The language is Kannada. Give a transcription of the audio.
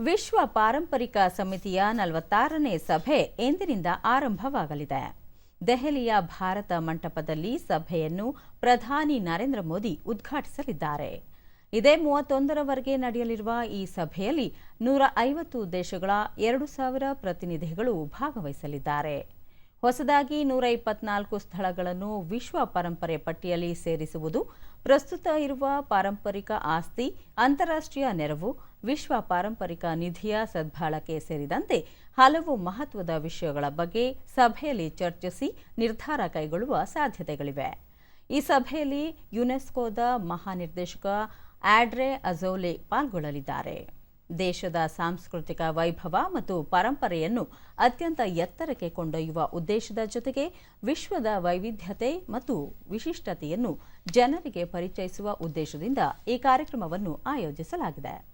ವಿಶ್ವ ಪಾರಂಪರಿಕ ಸಮಿತಿಯ ನಲವತ್ತಾರನೇ ಸಭೆ ಎಂದಿನಿಂದ ಆರಂಭವಾಗಲಿದೆ. ದೆಹಲಿಯ ಭಾರತ ಮಂಟಪದಲ್ಲಿ ಸಭೆಯನ್ನು ಪ್ರಧಾನಿ ನರೇಂದ್ರ ಮೋದಿ ಉದ್ಘಾಟಿಸಲಿದ್ದಾರೆ. ಇದೇ ಮೂವತ್ತೊಂದರವರೆಗೆ ನಡೆಯಲಿರುವ ಈ ಸಭೆಯಲ್ಲಿ ನೂರ ಐವತ್ತು ದೇಶಗಳ ಎರಡು ಸಾವಿರ ಪ್ರತಿನಿಧಿಗಳು ಭಾಗವಹಿಸಲಿದ್ದಾರೆ. ಹೊಸದಾಗಿ ನೂರ ಇಪ್ಪತ್ನಾಲ್ಕು ಸ್ಥಳಗಳನ್ನು ವಿಶ್ವ ಪರಂಪರೆ ಪಟ್ಟಿಯಲ್ಲಿ ಸೇರಿಸುವುದು, ಪ್ರಸ್ತುತ ಇರುವ ಪಾರಂಪರಿಕ ಆಸ್ತಿ, ಅಂತಾರಾಷ್ಟ್ರೀಯ ನೆರವು, ವಿಶ್ವ ಪಾರಂಪರಿಕ ನಿಧಿಯ ಸದ್ಬಳಕೆ ಸೇರಿದಂತೆ ಹಲವು ಮಹತ್ವದ ವಿಷಯಗಳ ಬಗ್ಗೆ ಸಭೆಯಲ್ಲಿ ಚರ್ಚಿಸಿ ನಿರ್ಧಾರ ಕೈಗೊಳ್ಳುವ ಸಾಧ್ಯತೆಗಳಿವೆ. ಈ ಸಭೆಯಲ್ಲಿ ಯುನೆಸ್ಕೋದ ಮಹಾನಿರ್ದೇಶಕ ಆಡ್ರೆ ಅಜೋಲೆ ಪಾಲ್ಗೊಳ್ಳಲಿದ್ದಾರೆ. ದೇಶದ ಸಾಂಸ್ಕೃತಿಕ ವೈಭವ ಮತ್ತು ಪರಂಪರೆಯನ್ನು ಅತ್ಯಂತ ಎತ್ತರಕ್ಕೆ ಕೊಂಡೊಯ್ಯುವ ಉದ್ದೇಶದ ಜೊತೆಗೆ ವಿಶ್ವದ ವೈವಿಧ್ಯತೆ ಮತ್ತು ವಿಶಿಷ್ಟತೆಯನ್ನು ಜನರಿಗೆ ಪರಿಚಯಿಸುವ ಉದ್ದೇಶದಿಂದ ಈ ಕಾರ್ಯಕ್ರಮವನ್ನು ಆಯೋಜಿಸಲಾಗಿದೆ.